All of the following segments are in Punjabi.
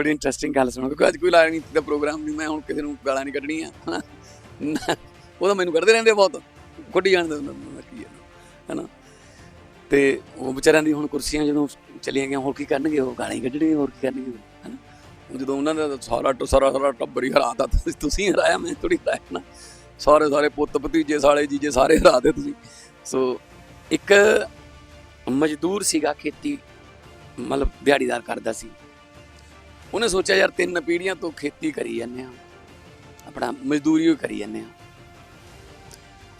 ਬੜੀ ਇੰਟਰਸਟਿੰਗ ਗੱਲ ਸੁਣੋ, ਕਿਉਂਕਿ ਅੱਜ ਕੋਈ ਰਾਜਨੀਤੀ ਦਾ ਪ੍ਰੋਗਰਾਮ ਨਹੀਂ ਮੈਂ ਹੁਣ ਕਿਸੇ ਨੂੰ ਗਾਲਾਂ ਨਹੀਂ ਕੱਢਣੀਆਂ, ਹਨਾ? ਉਹ ਤਾਂ ਮੈਨੂੰ ਕੱਢਦੇ ਰਹਿੰਦੇ ਬਹੁਤ ਕੱਢੀ ਜਾਣਦੇ ਉਹਨਾਂ ਕੀ ਹੈ ਹਨਾ? ਤੇ ਉਹ ਵਿਚਾਰਿਆਂ ਦੀ ਹੁਣ ਕੁਰਸੀਆਂ ਜਦੋਂ ਚਲੀਆਂ ਗਈਆਂ, ਹੋਰ ਕੀ ਕਰਨਗੇ ਉਹ, ਗਾਲਾਂ ਹੀ ਕੱਢਣਗੇ, ਹੋਰ ਕੀ ਕਰਨਗੇ ਹਨਾ? ਜਦੋਂ ਉਹਨਾਂ ਦਾ ਸਾਰਾ ਟ- ਸਾਰਾ ਸਾਰਾ ਟੱਬਰ ਹੀ ਹਰਾਤਾ, ਤੁਸੀਂ- ਤੁਸੀਂ ਹਰਾਇਆ, ਮੈਂ ਥੋੜੀ ਹਰਾਇਆ ਨਾ ਸਾਰੇ ਸਾਰੇ ਪੁੱਤ, ਭਤੀਜੇ, ਸਾਲੇ, ਜੀਜੇ, ਸਾਰੇ ਹਰਾਦੇ ਤੁਸੀਂ। ਸੋ ਇੱਕ ਮਜ਼ਦੂਰ ਸੀਗਾ ਖੇਤੀ, ਮਤਲਬ ਦਿਹਾੜੀਦਾਰ ਕਰਦਾ ਸੀ। ਉਹਨੇ ਸੋਚਿਆ, ਯਾਰ ਤਿੰਨ ਪੀੜ੍ਹੀਆਂ ਤੋਂ ਖੇਤੀ ਕਰੀ ਜਾਂਦੇ ਆ ਆਪਣਾ ਮਜ਼ਦੂਰੀ ਹੀ ਕਰੀ ਜਾਂਦੇ ਆ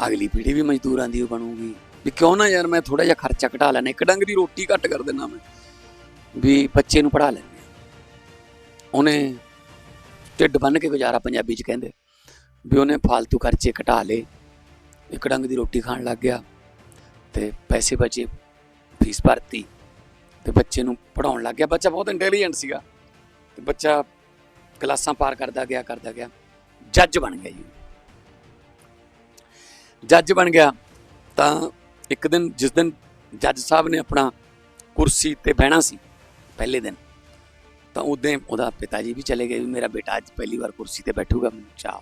ਅਗਲੀ ਪੀੜ੍ਹੀ ਵੀ ਮਜ਼ਦੂਰਾਂ ਦੀ ਬਣੂਗੀ। ਵੀ ਕਿਉਂ ਨਾ ਯਾਰ ਮੈਂ ਥੋੜਾ ਜਿਹਾ ਖਰਚਾ ਘਟਾ ਲੈਣਾ ਇੱਕ ਡੰਗ ਦੀ ਰੋਟੀ ਘੱਟ ਕਰ ਦੇਣਾ ਮੈਂ, ਵੀ ਬੱਚੇ ਨੂੰ ਪੜਾ ਲੈਂਦੇ ਆ ਉਹਨੇ ਢਿੱਡ ਬੰਨ ਕੇ ਗੁਜ਼ਾਰਾ ਪੰਜਾਬੀ ਚ ਕਹਿੰਦੇ, ਵੀ ਉਹਨੇ ਫालतू ਖਰਚੇ ਘਟਾ ਲਏ। ਇੱਕ ਡੰਗ ਦੀ ਰੋਟੀ ਖਾਣ ਲੱਗ ਗਿਆ ਤੇ ਪੈਸੇ ਬਚੇ, ਫੀਸ ਭਰਤੀ ਤੇ ਬੱਚੇ ਨੂੰ ਪੜਾਉਣ ਲੱਗ ਗਿਆ। ਬੱਚਾ ਬਹੁਤ ਇੰਟੈਲੀਜੈਂਟ ਸੀਗਾ। ਤੇ ਬੱਚਾ ਕਲਾਸਾਂ ਪਾਰ ਕਰਦਾ ਗਿਆ ਕਰਦਾ ਗਿਆ। ਜੱਜ ਬਣ ਗਿਆ ਜੀ। ਜੱਜ ਬਣ ਗਿਆ ਤਾਂ ਇੱਕ ਦਿਨ, ਜਿਸ ਦਿਨ ਜੱਜ ਸਾਹਿਬ ਨੇ ਆਪਣਾ ਕੁਰਸੀ ਤੇ ਬਹਿਣਾ ਸੀ, ਪਹਿਲੇ ਦਿਨ, ਤਾਂ ਉਦੋਂ ਉਹਦਾ ਪਿਤਾ ਜੀ ਵੀ ਚਲੇ ਗਏ ਵੀ ਮੇਰਾ ਬੇਟਾ ਅੱਜ ਪਹਿਲੀ ਵਾਰ ਕੁਰਸੀ ਤੇ ਬੈਠੂਗਾ, ਮੈਨੂੰ ਚਾਹ।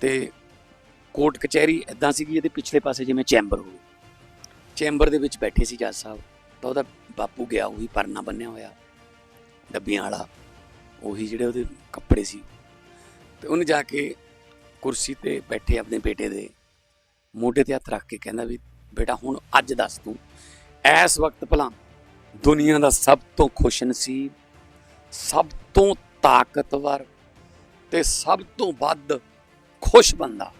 ਤੇ ਕੋਰਟ ਕਚਹਿਰੀ ਇਦਾਂ ਸੀਗੀ, ਇਹਦੇ ਪਿਛਲੇ ਪਾਸੇ ਜਿਵੇਂ ਚੈਂਬਰ ਹੋਵੇ। ਚੈਂਬਰ ਦੇ ਵਿੱਚ ਬੈਠੇ ਸੀ ਜੱਜ ਸਾਹਿਬ, ਤਾਂ ਉਹਦਾ ਬਾਪੂ ਗਿਆ, ਉਹੀ ਪਰਨਾ ਬੰਨਿਆ ਹੋਇਆ, ਡੱਬੀਆਂ ਵਾਲਾ। ਉਹੀ ਜਿਹੜੇ ਉਹਦੇ ਕੱਪੜੇ ਸੀ। ਤੇ ਉਹਨੇ ਜਾ ਕੇ ਕੁਰਸੀ ਤੇ ਬੈਠੇ ਆਪਣੇ ਬੇਟੇ ਦੇ ਮੋਢੇ ਤੇ ਹੱਥ ਰੱਖ ਕੇ ਕਹਿੰਦਾ ਵੀ, ਬੇਟਾ, ਹੁਣ ਅੱਜ ਦੱਸ ਤੂੰ, ਇਸ ਵਕਤ ਭਲਾ ਦੁਨੀਆ ਦਾ ਸਭ ਤੋਂ ਖੁਸ਼ ਨਸੀਬ, ਸਭ ਤੋਂ ਤਾਕਤਵਰ ਤੇ ਸਭ ਤੋਂ ਵੱਧ ਖੁਸ਼ ਬੰਦਾ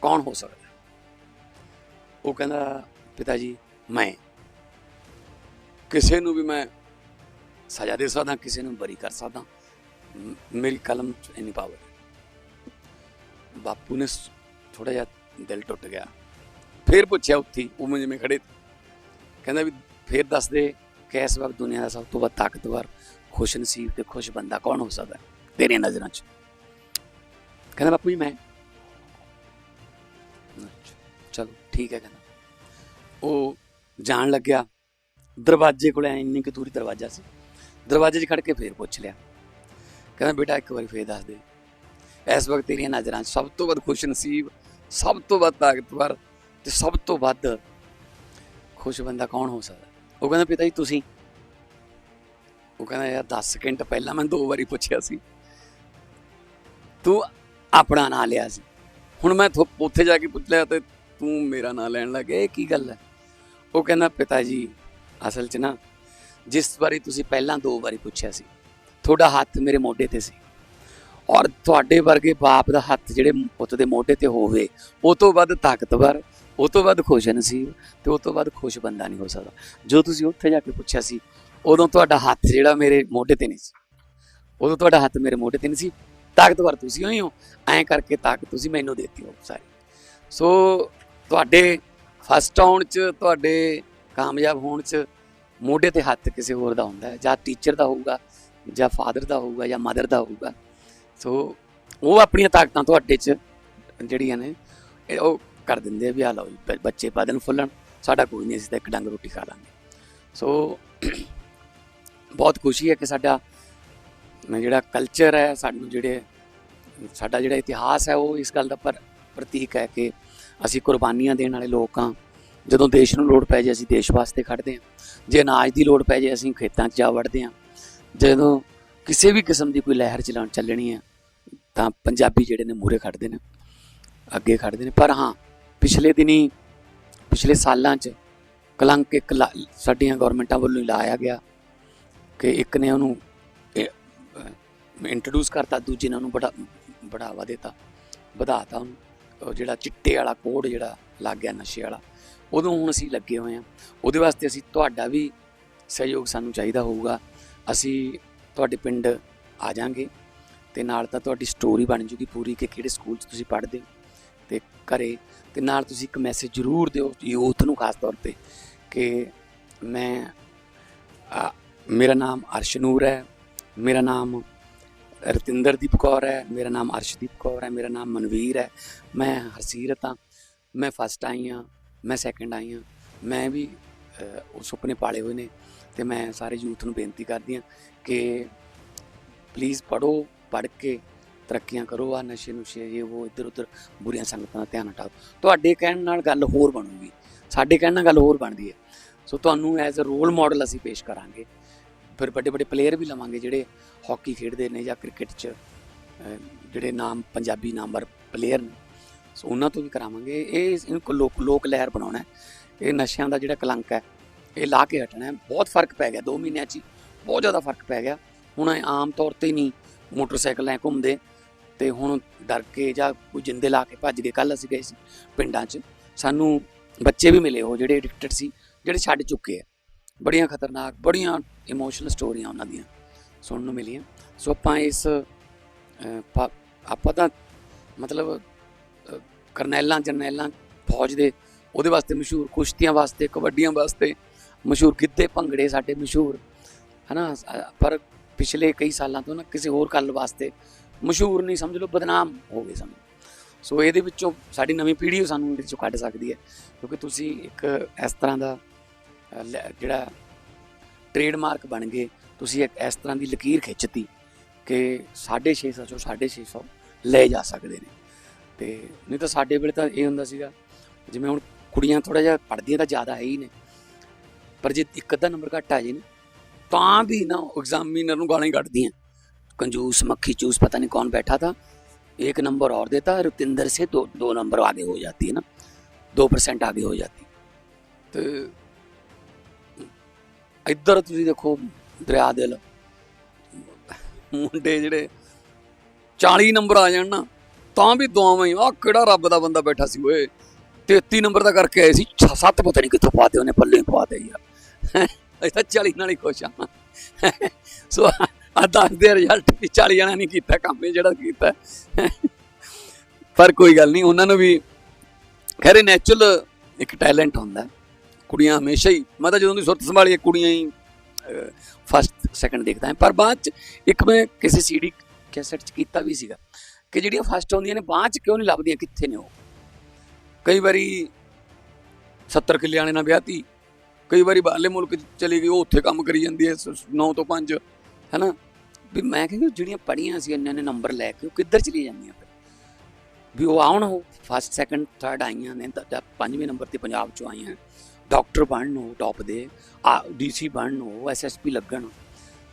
ਕੌਣ ਹੋ ਸਕਦਾ? ਉਹ ਕਹਿੰਦਾ, ਪਿਤਾ ਜੀ, ਮੈਂ। ਕਿਸੇ ਨੂੰ ਵੀ ਮੈਂ ਸਜ਼ਾ ਦੇ ਸਕਦਾ ਕਿਸੇ ਨੂੰ ਬਰੀ ਕਰ ਸਕਦਾ। ਮੇਰੀ ਕਲਮ 'ਚ ਇੰਨੀ ਪਾਵਰ ਬਾਪੂ ਨੇ ਥੋੜਾ ਜਿਹਾ ਦਿਲ ਟੁੱਟ ਗਿਆ। ਫਿਰ ਪੁੱਛਿਆ ਉੱਥੀ ਉਹ ਜਿਵੇਂ ਖੜੇ ਕਹਿੰਦਾ ਵੀ ਫਿਰ ਦੱਸ ਦੇ ਕਿ ਇਸ ਵਕਤ ਦੁਨੀਆ ਦਾ ਸਭ ਤੋਂ ਵੱਧ ਤਾਕਤਵਰ ਖੁਸ਼ ਨਸੀਬ ਤੇ ਖੁਸ਼ ਬੰਦਾ ਕੌਣ ਹੋ ਸਕਦਾ ਹੈ, ਤੇਰੀਆਂ ਨਜ਼ਰਾਂ 'ਚ। ਕਹਿੰਦਾ ਬਾਪੂ ਜੀ, ਮੈਂ। ਚਲੋ, ਠੀਕ ਹੈ ਕਹਿੰਦਾ। ਉਹ ਜਾਣ ਲੱਗਿਆ। ਦਰਵਾਜ਼ੇ ਕੋਲ ਇੰਨੀ ਕੁ ਦੂਰੀ ਦਰਵਾਜ਼ਾ ਸੀ। ਦਰਵਾਜ਼ੇ 'ਚ ਖੜ ਕੇ ਫੇਰ ਪੁੱਛ ਲਿਆ। ਕਹਿੰਦਾ, ਬੇਟਾ, ਇੱਕ ਵਾਰੀ ਫੇਰ ਦੱਸ ਦੇ। ਇਸ ਵਕਤ ਤੇਰੀਆਂ ਨਜ਼ਰਾਂ 'ਚ ਸਭ ਤੋਂ ਵੱਧ ਖੁਸ਼ ਨਸੀਬ ਸਭ ਤੋਂ ਵੱਧ ਤਾਕਤਵਰ ਤੇ ਸਭ ਤੋਂ ਵੱਧ ਖੁਸ਼ ਬੰਦਾ ਕੌਣ ਹੋ ਸਕਦਾ? ਉਹ ਕਹਿੰਦਾ, ਪਿਤਾ ਜੀ, ਤੁਸੀਂ। ਉਹ ਕਹਿੰਦਾ, ਯਾਰ 10 ਸਕਿੰਟ ਪਹਿਲਾਂ ਮੈਂ ਦੋ ਵਾਰੀ ਪੁੱਛਿਆ ਸੀ। ਤੂੰ ਆਪਣਾ ਨਾਂ ਲਿਆ ਸੀ। ਹੁਣ ਮੈਂ ਉੱਥੇ ਜਾ ਕੇ ਪੁੱਛ ਲਿਆ ਤੇ ਤੂੰ ਮੇਰਾ ਨਾਂ ਲੈਣ ਲੱਗ ਗਿਆ। ਇਹ ਕੀ ਗੱਲ ਹੈ? ਉਹ ਕਹਿੰਦਾ, ਪਿਤਾ ਜੀ, ਅਸਲ 'ਚ ਨਾ ਜਿਸ ਬਾਰੇ ਤੁਸੀਂ ਪਹਿਲਾਂ ਦੋ ਵਾਰੀ ਪੁੱਛਿਆ ਸੀ, ਤੁਹਾਡਾ ਹੱਥ ਮੇਰੇ ਮੋਢੇ ਤੇ ਸੀ। ਔਰ ਤੁਹਾਡੇ ਵਰਗੇ ਬਾਪ ਦਾ ਹੱਥ ਜਿਹੜੇ ਪੁੱਤ ਦੇ ਮੋਢੇ ਤੇ ਹੋਵੇ, ਉਹ ਤੋਂ ਵੱਧ ਤਾਕਤਵਰ, ਉਹ ਤੋਂ ਵੱਧ ਖੁਸ਼ ਨਸੀਬ ਤੇ ਉਹ ਤੋਂ ਵੱਧ ਖੁਸ਼ ਬੰਦਾ ਨਹੀਂ ਹੋ ਸਕਦਾ। ਜੋ ਤੁਸੀਂ ਉੱਥੇ ਜਾ ਕੇ ਪੁੱਛਿਆ ਸੀ, ਉਦੋਂ ਤੁਹਾਡਾ ਹੱਥ ਜਿਹੜਾ ਮੇਰੇ ਮੋਢੇ ਤੇ ਨਹੀਂ ਸੀ। ਉਦੋਂ ਤੁਹਾਡਾ ਹੱਥ ਮੇਰੇ ਮੋਢੇ ਤੇ ਨਹੀਂ ਸੀ। ਤਾਕਤਵਰ ਤੁਸੀਂ ਹੋਈ ਹੋ, ਐਂ ਕਰਕੇ ਤਾਕਤ ਤੁਸੀਂ ਮੈਨੂੰ ਦੇਤੀ ਹੋ ਸਾਰੀ। ਸੋ ਤੁਹਾਡੇ ਫਸਟ ਆਉਣ ਚ, ਤੁਹਾਡੇ ਕਾਮਯਾਬ ਹੋਣ ਚ ਮੋਢੇ ਤੇ ਹੱਥ ਕਿਸੇ ਹੋਰ ਦਾ ਹੁੰਦਾ ਹੈ ਜਾਂ ਟੀਚਰ ਦਾ ਹੋਊਗਾ ਜਾਂ ਫਾਦਰ ਦਾ ਹੋਊਗਾ ਜਾਂ ਮਦਰ ਦਾ ਹੋਊਗਾ। ਸੋ ਉਹ ਆਪਣੀਆਂ ਤਾਕਤਾਂ ਤੁਹਾਡੇ ਚ ਜਿਹੜੀਆਂ ਨੇ ਉਹ ਕਰ ਦਿੰਦੇ ਆ ਵੀ ਆ ਲਓ ਜੀ, ਬ- ਬੱਚੇ ਵਧਣ ਫੁੱਲਣ ਸਾਡਾ ਕੋਈ ਨਹੀਂ ਅਸੀਂ ਤਾਂ ਇੱਕ ਡੰਗ ਰੋਟੀ ਖਾ ਲਾਂਗੇ। ਸੋ ਬਹੁਤ ਖੁਸ਼ੀ ਹੈ ਕਿ ਸਾਡਾ ਜਿਹੜਾ ਕਲਚਰ ਹੈ ਸਾਨੂੰ ਜਿਹੜੇ ਸਾਡਾ ਜਿਹੜਾ ਇਤਿਹਾਸ ਹੈ ਉਹ ਇਸ ਗੱਲ ਦਾ ਪਰ ਪ੍ਰਤੀਕ ਹੈ ਕਿ ਅਸੀਂ ਕੁਰਬਾਨੀਆਂ ਦੇਣ ਵਾਲੇ ਲੋਕ ਹਾਂ। ਜਦੋਂ ਦੇਸ਼ ਨੂੰ ਲੋੜ ਪੈ ਜਾਏ ਅਸੀਂ ਦੇਸ਼ ਵਾਸਤੇ ਖੜਦੇ ਹਾਂ, ਜੇ ਅਨਾਜ ਦੀ ਲੋੜ ਪੈ ਜਾਏ ਅਸੀਂ ਖੇਤਾਂ 'ਚ ਜਾ ਵੜਦੇ ਹਾਂ, ਜਦੋਂ ਕਿਸੇ ਵੀ ਕਿਸਮ ਦੀ ਕੋਈ ਲਹਿਰ ਚਲਾਉਣ ਚੱਲਣੀ ਹੈ, ਤਾਂ ਪੰਜਾਬੀ ਜਿਹੜੇ ਨੇ ਮੂਰੇ ਖੜਦੇ ਨੇ, ਅੱਗੇ ਖੜਦੇ ਨੇ। ਪਰ ਹਾਂ, ਪਿਛਲੇ ਦਿਨੀ, ਪਿਛਲੇ ਸਾਲਾਂ 'ਚ ਕਲੰਕ ਇੱਕ ਲਾ- ਸਾਡੀਆਂ ਗਵਰਨਮੈਂਟਾਂ ਵੱਲੋਂ ਹੀ ਲਾਇਆ ਗਿਆ ਕਿ ਇੱਕ ਨੇ ਉਹਨੂੰ ਇੰਟਰੋਡਿਊਸ ਕਰਤਾ, ਦੂਜੇ ਨੇ ਉਹਨੂੰ ਬੜਾ, ਬੜਾਵਾ ਦਿੱਤਾ, ਵਧਾਤਾ ਉਹਨੂੰ। ਜਿਹੜਾ ਚਿੱਟੇ ਵਾਲਾ ਕੋਡ ਜਿਹੜਾ ਲੱਗ ਗਿਆ, ਨਸ਼ੇ ਵਾਲਾ। ਉਦੋਂ ਹੁਣ ਅਸੀਂ ਲੱਗੇ ਹੋਏ ਹਾਂ। ਉਹਦੇ ਵਾਸਤੇ ਅਸੀਂ ਤੁਹਾਡਾ ਵੀ ਸਹਿਯੋਗ ਸਾਨੂੰ ਚਾਹੀਦਾ ਹੋਊਗਾ। ਅਸੀਂ ਤੁਹਾਡੇ ਪਿੰਡ ਆ ਜਾਾਂਗੇ ਤੇ ਨਾਲ ਤਾਂ ਤੁਹਾਡੀ ਸਟੋਰੀ ਬਣ ਜੂਗੀ ਪੂਰੀ ਕਿ ਕਿਹੜੇ ਸਕੂਲ 'ਚ ਤੁਸੀਂ ਪੜ੍ਹਦੇ ਹੋ ਤੇ ਘਰੇ। ਤੇ ਨਾਲ ਤੁਸੀਂ ਇੱਕ ਮੈਸੇਜ ਜ਼ਰੂਰ ਦਿਓ ਯੂਥ ਨੂੰ ਖਾਸ ਤੌਰ ਤੇ ਕਿ ਮੈਂ ਮੇਰਾ ਨਾਮ ਅਰਸ਼ਨੂਰ ਹੈ, ਮੇਰਾ ਨਾਮ ਰਤਿੰਦਰਦੀਪ ਕੌਰ ਹੈ, ਮੇਰਾ ਨਾਮ ਅਰਸ਼ਦੀਪ ਕੌਰ ਹੈ, ਮੇਰਾ ਨਾਮ ਮਨਵੀਰ ਹੈ। ਮੈਂ ਹਰਸੀਰਤ ਹਾਂ, ਮੈਂ ਫਸਟ ਆਈ ਹਾਂ। ਮੈਂ ਸੈਕੰਡ ਆਈ ਹਾਂ। ਮੈਂ ਵੀ ਉਹ ਸੁਪਨੇ ਪਾਲੇ ਹੋਏ ਨੇ ਤੇ ਮੈਂ ਸਾਰੇ ਯੂਥ ਨੂੰ ਬੇਨਤੀ ਕਰਦੀ ਹਾਂ ਕਿ ਪਲੀਜ਼ ਪੜੋ ਪੜ ਕੇ ਤਰੱਕੀਆਂ ਕਰੋ ਆ ਨਸ਼ੇ ਨੁਸ਼ੇ, ਇਹ, ਉਹ, ਇੱਧਰ ਉੱਧਰ ਬੁਰੀਆਂ ਸੰਗਤਾਂ ਦਾ ਧਿਆਨ ਹਟਾਓ। ਤੁਹਾਡੇ ਕਹਿਣ ਨਾਲ ਗੱਲ ਹੋਰ ਬਣੂਗੀ। ਸਾਡੇ ਕਹਿਣ ਨਾਲ ਗੱਲ ਹੋਰ ਬਣਦੀ ਹੈ। ਸੋ ਤੁਹਾਨੂੰ ਐਜ਼ ਅ ਰੋਲ ਮਾਡਲ ਅਸੀਂ ਪੇਸ਼ ਕਰਾਂਗੇ। ਫਿਰ ਵੱਡੇ ਵੱਡੇ ਪਲੇਅਰ ਵੀ ਲਵਾਂਗੇ ਜਿਹੜੇ ਹਾਕੀ ਖੇਡਦੇ ਨੇ ਜਾਂ ਕ੍ਰਿਕਟ 'ਚ ਜਿਹੜੇ ਨਾਮ, ਪੰਜਾਬੀ ਨਾਮਵਰ ਪਲੇਅਰ ਨੇ। ਸੋ ਉਹਨਾਂ ਤੋਂ ਵੀ ਕਰਾਵਾਂਗੇ। ਇਹ ਇਹਨੂੰ ਲੋਕ ਲੋਕ ਲਹਿਰ ਬਣਾਉਣਾ ਹੈ। ਇਹ ਨਸ਼ਿਆਂ ਦਾ ਜਿਹੜਾ ਕਲੰਕ ਹੈ, ਇਹ ਲਾ ਕੇ ਹਟਣਾ ਹੈ। ਬਹੁਤ ਫ਼ਰਕ ਪੈ ਗਿਆ। 2 ਮਹੀਨਿਆਂ 'ਚ ਹੀ ਬਹੁਤ ਜ਼ਿਆਦਾ ਫ਼ਰਕ ਪੈ ਗਿਆ। ਹੁਣ ਆਮ ਤੌਰ ਤੇ ਨਹੀਂ ਮੋਟਰਸਾਈਕਲ ਐ ਘੁੰਮਦੇ ਤੇ ਹੁਣ ਡਰ ਕੇ ਜਾਂ ਕੋਈ ਜਿੰਦੇ ਲਾ ਕੇ ਭੱਜ ਗਏ। ਕੱਲ ਅਸੀਂ ਗਏ ਸੀ ਪਿੰਡਾਂ 'ਚ। ਸਾਨੂੰ ਬੱਚੇ ਵੀ ਮਿਲੇ ਉਹ ਜਿਹੜੇ ਐਡਿਕਟਡ ਸੀ, ਜਿਹੜੇ ਛੱਡ ਚੁੱਕੇ ਆ। ਬੜੀਆਂ ਖਤਰਨਾਕ, ਬੜੀਆਂ ਇਮੋਸ਼ਨਲ ਸਟੋਰੀਆਂ ਉਹਨਾਂ ਦੀਆਂ ਸੁਣਨ ਨੂੰ ਮਿਲੀਆਂ। ਸੋ ਆਪਾਂ ਇਸ ਆਪਾਂ ਤਾਂ ਮਤਲਬ ਕਰਨੈਲਾਂ ਜਰਨੈਲਾਂ ਫੌਜ ਦੇ ਉਹਦੇ ਵਾਸਤੇ ਮਸ਼ਹੂਰ ਕੁਸ਼ਤੀਆਂ ਵਾਸਤੇ ਕਬੱਡੀਆਂ ਵਾਸਤੇ ਮਸ਼ਹੂਰ ਗਿੱਧੇ ਭੰਗੜੇ ਸਾਡੇ ਮਸ਼ਹੂਰ ਹਨਾ? ਅਹ, ਪਰ ਪਿਛਲੇ ਕਈ ਸਾਲਾਂ ਤੋਂ ਨਾ ਕਿਸੇ ਹੋਰ ਗੱਲ ਵਾਸਤੇ ਮਸ਼ਹੂਰ ਨਹੀਂ ਸਮਝ ਲਓ ਬਦਨਾਮ ਹੋ ਗਏ ਸਮਝ ਸੋ ਇਹਦੇ ਵਿੱਚੋਂ ਸਾਡੀ ਨਵੀਂ ਪੀੜ੍ਹੀ ਸਾਨੂੰ ਇਹਦੇ ਚੋਂ ਕੱਢ ਸਕਦੀ ਹੈ ਕਿਉਂਕਿ ਤੁਸੀਂ ਇੱਕ ਇਸ ਤਰ੍ਹਾਂ ਦਾ ਲੈ- ਜਿਹੜਾ ਟ੍ਰੇਡਮਾਰਕ ਬਣ ਗਏ ਤੁਸੀਂ ਇੱਕ ਇਸ ਤਰ੍ਹਾਂ ਦੀ ਲਕੀਰ ਖਿੱਚਤੀ ਕਿ 650 ਚੋਂ 650 ਲੈ ਜਾ ਸਕਦੇ ਨੇ। ਤੇ ਨਹੀਂ ਤਾਂ ਸਾਡੇ ਵੇਲੇ ਤਾਂ ਇਹ ਹੁੰਦਾ ਸੀਗਾ ਜਿਵੇਂ ਹੁਣ ਕੁੜੀਆਂ ਥੋੜਾ ਜਿਹਾ ਪੜ੍ਹਦੀਆਂ ਤਾਂ ਜ਼ਿਆਦਾ ਹੈ ਹੀ ਨੇ ਪਰ ਜੇ ਇੱਕ ਅੱਧਾ ਨੰਬਰ ਘੱਟ ਆ ਜੇ ਨਾ ਤਾਂ ਵੀ ਨਾ ਐਗਜ਼ਾਮੀਨਰ ਨੂੰ ਗਾਲਾਂ ਹੀ ਕੱਢਦੀਆਂ कंजूस मक्खी चूस पता नहीं कौन बैठा था एक नंबर और देता है रुतिंदर से दो दो नंबर आगे हो जाती है ना दो परसेंट आगे हो जाती ਤੇ ਇੱਧਰ ਤੁਸੀਂ ਦੇਖੋ ਦਰਿਆ ਦਿਲ ਮੁੰਡੇ ਜਿਹੜੇ 40 ਨੰਬਰ ਆ ਜਾਣ ਨਾ ਤਾਂ ਵੀ ਦੁਆਵਾਂ ਹੀ। ਆ ਕਿਹੜਾ ਰੱਬ ਦਾ ਬੰਦਾ ਬੈਠਾ ਸੀ ਓਏ। 33 ਨੰਬਰ ਦਾ ਕਰਕੇ ਆਏ ਸੀ। ਸੱਤ ਪਤਾ ਨਹੀਂ ਕਿੱਥੋਂ ਪਾਤੇ ਉਹਨੇ ਪੱਲੇ ਹੀ ਪਾਤੇ ਯਾਰ। ਅਸੀਂ ਤਾਂ 40 ਨਾਲ ਹੀ ਖੁਸ਼ ਆ। ਸੋ ਆ ਦੱਸਦੇ ਰਿਜ਼ਲਟ ਵੀ 40 ਜਣਾ ਨਹੀਂ ਕੀਤਾ, ਕੰਮ ਜਿਹੜਾ ਕੀਤਾ। ਪਰ ਕੋਈ ਗੱਲ ਨਹੀਂ, ਉਹਨਾਂ ਨੂੰ ਵੀ ਖੈਰੇ ਨੈਚੁਰਲ ਇੱਕ ਟੈਲੈਂਟ ਹੁੰਦਾ। ਕੁੜੀਆਂ ਹਮੇਸ਼ਾ ਹੀ, ਮੈਂ ਤਾਂ ਜਦੋਂ ਦੀ ਸੁਰਤ ਸੰਭਾਲੀ ਕੁੜੀਆਂ ਹੀ ਫਸਟ ਸੈਕੰਡ ਦੇਖਦਾ ਹਾਂ। ਪਰ ਬਾਅਦ ਚ ਇੱਕ ਮੈਂ ਕਿਸੇ ਸੀਡੀ ਕੈਸਟ ਚ ਕੀਤਾ ਵੀ ਸੀਗਾ। ਕਿ ਜਿਹੜੀਆਂ ਫਸਟ ਆਉਂਦੀਆਂ ਨੇ ਬਾਅਦ ਚ ਕਿਉਂ ਨਹੀਂ ਲੱਭਦੀਆਂ, ਕਿੱਥੇ ਨੇ ਉਹ? ਕਈ ਵਾਰੀ 70 ਕਿੱਲੇ ਵਾਲੇ ਨਾਲ ਵਿਆਹਤੀ, ਕਈ ਵਾਰੀ ਬਾਹਰਲੇ ਮੁਲਕ ਚ ਚਲੀ ਗਈ, ਉਹ ਉੱਥੇ ਕੰਮ ਕਰੀ ਜਾਂਦੀ ਹੈ 9 ਤੋਂ 5 ਹੈਨਾ? ਵੀ ਮੈਂ ਕਹਿੰਦਾ ਜਿਹੜੀਆਂ ਪੜੀਆਂ ਸੀ, ਇੰਨੇ ਨੇ ਨੰਬਰ ਲੈ ਕੇ ਉਹ ਕਿੱਧਰ ਚਲੀ ਜਾਂਦੀਆਂ ਫਿਰ? ਵੀ ਉਹ ਆਉਣ ਉਹ ਫਸਟ ਸੈਕੰਡ ਥਰਡ ਆਈਆਂ ਨੇ, ਤਾਂ ਪੰਜਵੇਂ ਨੰਬਰ ਤੇ ਪੰਜਾਬ ਚੋਂ ਆਈਆਂ ਡਾਕਟਰ ਬਣਨ ਉਹ ਟੌਪ ਦੇ, ਆ ਡੀਸੀ ਬਣਨ ਉਹ ਐਸਐਸਪੀ ਲੱਗਣ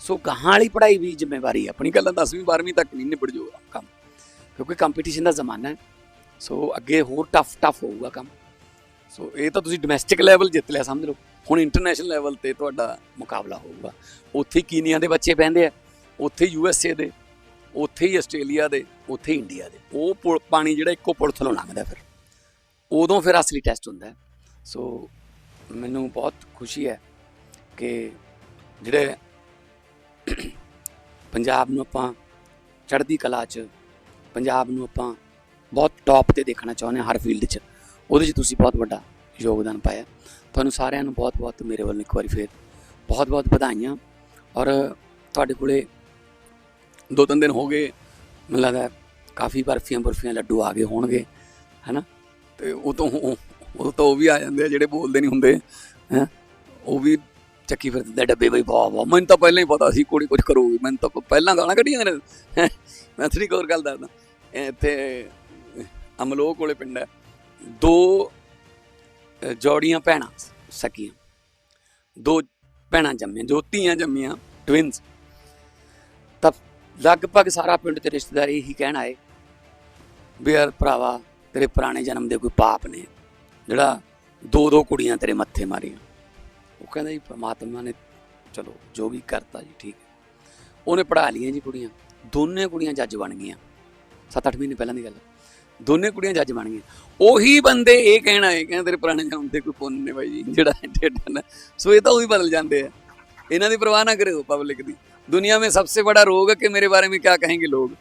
ਸੋ ਗਾਹਾਂ ਵਾਲੀ ਪੜ੍ਹਾਈ ਵੀ ਜ਼ਿੰਮੇਵਾਰੀ ਹੈ, ਆਪਣੀ ਗੱਲਾਂ 10ਵੀਂ 12ਵੀਂ ਤੱਕ ਨਹੀਂ ਨਿਬੜ ਜਾਊਗਾ ਕੰਮ। ਕਿਉਂਕਿ ਕੰਪੀਟੀਸ਼ਨ ਦਾ ਜ਼ਮਾਨਾ ਹੈ। ਸੋ ਅੱਗੇ ਹੋਰ ਟਫ ਟਫ ਹੋਊਗਾ ਕੰਮ। ਸੋ ਇਹ ਤਾਂ ਤੁਸੀਂ ਡੋਮੈਸਟਿਕ ਲੈਵਲ ਜਿੱਤ ਲਿਆ, ਸਮਝ ਲਓ। ਹੁਣ ਇੰਟਰਨੈਸ਼ਨਲ ਲੈਵਲ ਤੇ ਤੁਹਾਡਾ ਮੁਕਾਬਲਾ ਹੋਊਗਾ। ਉੱਥੇ ਹੀ ਕੀਨੀਆ ਦੇ ਬੱਚੇ ਪੈਂਦੇ ਆ, ਉੱਥੇ ਯੂ ਐਸ ਏ ਦੇ, ਉੱਥੇ ਹੀ ਆਸਟ੍ਰੇਲੀਆ ਦੇ, ਉੱਥੇ ਹੀ ਇੰਡੀਆ ਦੇ। ਉਹ ਪੁਲ- ਪਾਣੀ ਜਿਹੜਾ ਇੱਕੋ ਪੁਲ ਥਲੋਂ ਲੰਘਦਾ ਫਿਰ। ਉਦੋਂ ਫਿਰ ਅਸਲੀ ਟੈਸਟ ਹੁੰਦਾ ਸੋ ਮੈਨੂੰ ਬਹੁਤ ਖੁਸ਼ੀ ਹੈ ਕਿ ਜਿਹੜੇ ਪੰਜਾਬ ਨੂੰ ਆਪਾਂ ਚੜ੍ਹਦੀ ਕਲਾ 'ਚ ਪੰਜਾਬ ਨੂੰ ਆਪਾਂ ਬਹੁਤ ਟੌਪ ਤੇ ਦੇਖਣਾ ਚਾਹੁੰਦੇ ਹਾਂ ਹਰ ਫੀਲਡ 'ਚ। ਉਹਦੇ 'ਚ ਤੁਸੀਂ ਬਹੁਤ ਵੱਡਾ ਯੋਗਦਾਨ ਪਾਇਆ। ਤੁਹਾਨੂੰ ਸਾਰਿਆਂ ਨੂੰ ਬਹੁਤ-ਬਹੁਤ ਮੇਰੇ ਵੱਲੋਂ ਇੱਕ ਵਾਰੀ ਫੇਰ ਬਹੁਤ-ਬਹੁਤ ਵਧਾਈਆਂ। ਔਰ ਤੁਹਾਡੇ ਕੋਲੇ ਦੋ, ਤਿੰਨ ਦਿਨ ਹੋ ਗਏ। ਮੈਨੂੰ ਲੱਗਦਾ ਕਾਫੀ ਬਰਫੀਆਂ ਬਰਫੀਆਂ ਲੱਡੂ ਆ ਗਏ ਹੋਣਗੇ, ਹੈਨਾ? ਤੇ ਉਹ ਤੋਂ ਉਹ ਤੋਂ ਉਹ ਵੀ ਆ ਜਾਂਦੇ ਆ ਜਿਹੜੇ ਬੋਲਦੇ ਨਹੀਂ ਹੁੰਦੇ, ਹੈ? ਉਹ ਵੀ ਚੱਕੀ ਫਿਰਦੇ ਆ ਡੱਬੇ ਬਈ ਵਾਹ ਵਾਹ। ਮੈਨੂੰ ਤਾਂ ਪਹਿਲਾਂ ਹੀ ਪਤਾ ਸੀ ਕੁੜੀ ਕੁਝ ਕਰੂਗੀ। ਮੈਨੂੰ ਤਾਂ ਪਹਿਲਾਂ ਗਾਲਾਂ ਕੱਢੀਆਂ ਨੇ। ਮੈਂ ਤੇਰੀ ਹੋਰ ਗੱਲ ਦੱਸਦਾ। ਇੱਥੇ ਅਮਲੋਹ ਕੋਲੇ ਪਿੰਡ ਹੈ। ਦੋ ਜੋੜੀਆਂ ਭੈਣਾਂ ਸਕੀਆਂ। ਦੋ ਭੈਣਾਂ ਜੰਮੀਆਂ, ਜੋ ਧੀਆਂ ਜੰਮੀਆਂ ਟਵਿਨਸ ਤਾਂ ਲਗਭਗ ਸਾਰਾ ਪਿੰਡ ਤੇ ਰਿਸ਼ਤੇਦਾਰੀ ਇਹੀ ਕਹਿਣ ਆਏ ਵੀ ਯਾਰ ਭਰਾਵਾ, ਤੇਰੇ ਪੁਰਾਣੇ ਜਨਮ ਦੇ ਕੋਈ ਪਾਪ ਨੇ। ਜਿਹੜਾ ਦੋ ਦੋ ਕੁੜੀਆਂ ਤੇਰੇ ਮੱਥੇ ਮਾਰੀਆਂ। ਉਹ ਕਹਿੰਦਾ ਜੀ ਪ੍ਰਮਾਤਮਾ ਨੇ, ਚਲੋ ਜੋ ਵੀ ਕਰਤਾ ਜੀ, ਠੀਕ ਹੈ। ਉਹਨੇ ਪੜਾ ਲਈਆਂ ਜੀ ਕੁੜੀਆਂ। ਦੋਨੇ ਕੁੜੀਆਂ ਜੱਜ ਬਣ ਗਈਆਂ। 7-8 ਮਹੀਨੇ ਪਹਿਲਾਂ ਦੀ ਗੱਲ ਦੋਨੇ ਕੁੜੀਆਂ ਜੱਜ ਬਣ ਗਈਆਂ। ਉਹੀ ਬੰਦੇ ਇਹ ਕਹਿਣਾ ਹੈ ਕਹਿੰਦੇ ਤੇਰੇ ਪੁਰਾਣੇ ਜਨਮ ਦੇ ਕੋਈ ਪੁੰਨ ਨੇ ਬਾਈ ਜੀ, ਜਿਹੜਾ ਡੇਟਾ ਨਾ ਸੋ ਇਹ ਤਾਂ ਉਹੀ ਬਦਲ ਜਾਂਦੇ ਆ। ਇਹਨਾਂ ਦੀ ਪਰਵਾਹ ਨਾ ਕਰਿਓ ਪਬਲਿਕ ਦੀ। ਦੁਨੀਆ ਮੇਂ ਸਭ ਤੋਂ ਬੜਾ ਰੋਗ ਹੈ ਕਿ ਮੇਰੇ ਬਾਰੇ ਮੇਂ ਕੀ ਕਹਿੰਗੇ ਲੋਕ।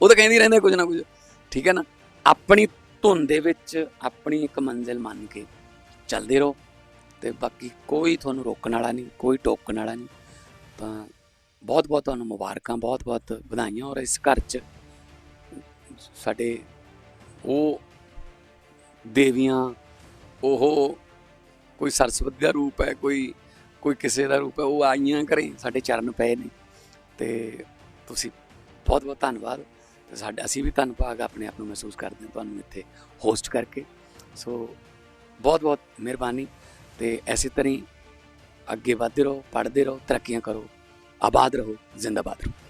ਉਹ ਤਾਂ ਕਹਿੰਦੀ ਰਹਿੰਦੇ ਕੁਝ ਨਾ ਕੁਝ। ਠੀਕ ਹੈ ਨਾ? ਆਪਣੀ ਧੁੰਦ ਦੇ ਵਿੱਚ ਆਪਣੀ ਇੱਕ ਮੰਜ਼ਿਲ ਮੰਨ ਕੇ ਚੱਲਦੇ ਰਹੋ ਤੇ ਬਾਕੀ ਕੋਈ ਤੁਹਾਨੂੰ ਰੋਕਣ ਵਾਲਾ ਨਹੀਂ, ਕੋਈ ਟੋਕਣ ਵਾਲਾ ਨਹੀਂ। ਤਾਂ ਬਹੁਤ ਬਹੁਤ ਤੁਹਾਨੂੰ ਮੁਬਾਰਕਾਂ ਬਹੁਤ ਬਹੁਤ ਵਧਾਈਆਂ ਔਰ ਇਸ ਘਰ 'ਚ ਸਾਡੇ ਉਹ ਦੇਵੀਆਂ, ਉਹ ਕੋਈ ਸਰਸਵਤੀ ਦਾ ਰੂਪ ਹੈ, ਕੋਈ ਕੋਈ ਕਿਸੇ ਦਾ ਰੂਪ ਹੈ, ਉਹ ਆਈਆਂ ਘਰੇ, ਸਾਡੇ ਚਰਨ ਪਏ ਨੇ। ਤੇ ਤੁਸੀਂ ਬਹੁਤ ਬਹੁਤ ਧੰਨਵਾਦ। ਤੇ ਸਾਡਾ, ਅਸੀਂ ਵੀ ਧੰਨਵਾਦ ਆਪਣੇ ਆਪ ਨੂੰ ਮਹਿਸੂਸ ਕਰਦੇ ਹਾਂ ਤੁਹਾਨੂੰ ਇੱਥੇ ਹੋਸਟ ਕਰਕੇ। ਸੋ ਬਹੁਤ ਬਹੁਤ ਮਿਹਰਬਾਨੀ। ਤੇ ਐਸੀ ਤਰ੍ਹਾਂ ਹੀ ਅੱਗੇ ਵਧਦੇ ਰਹੋ, ਪੜ੍ਹਦੇ ਰਹੋ, ਤਰੱਕੀਆਂ ਕਰੋ, ਆਬਾਦ ਰਹੋ, ਜ਼ਿੰਦਾਬਾਦ ਰਹੋ।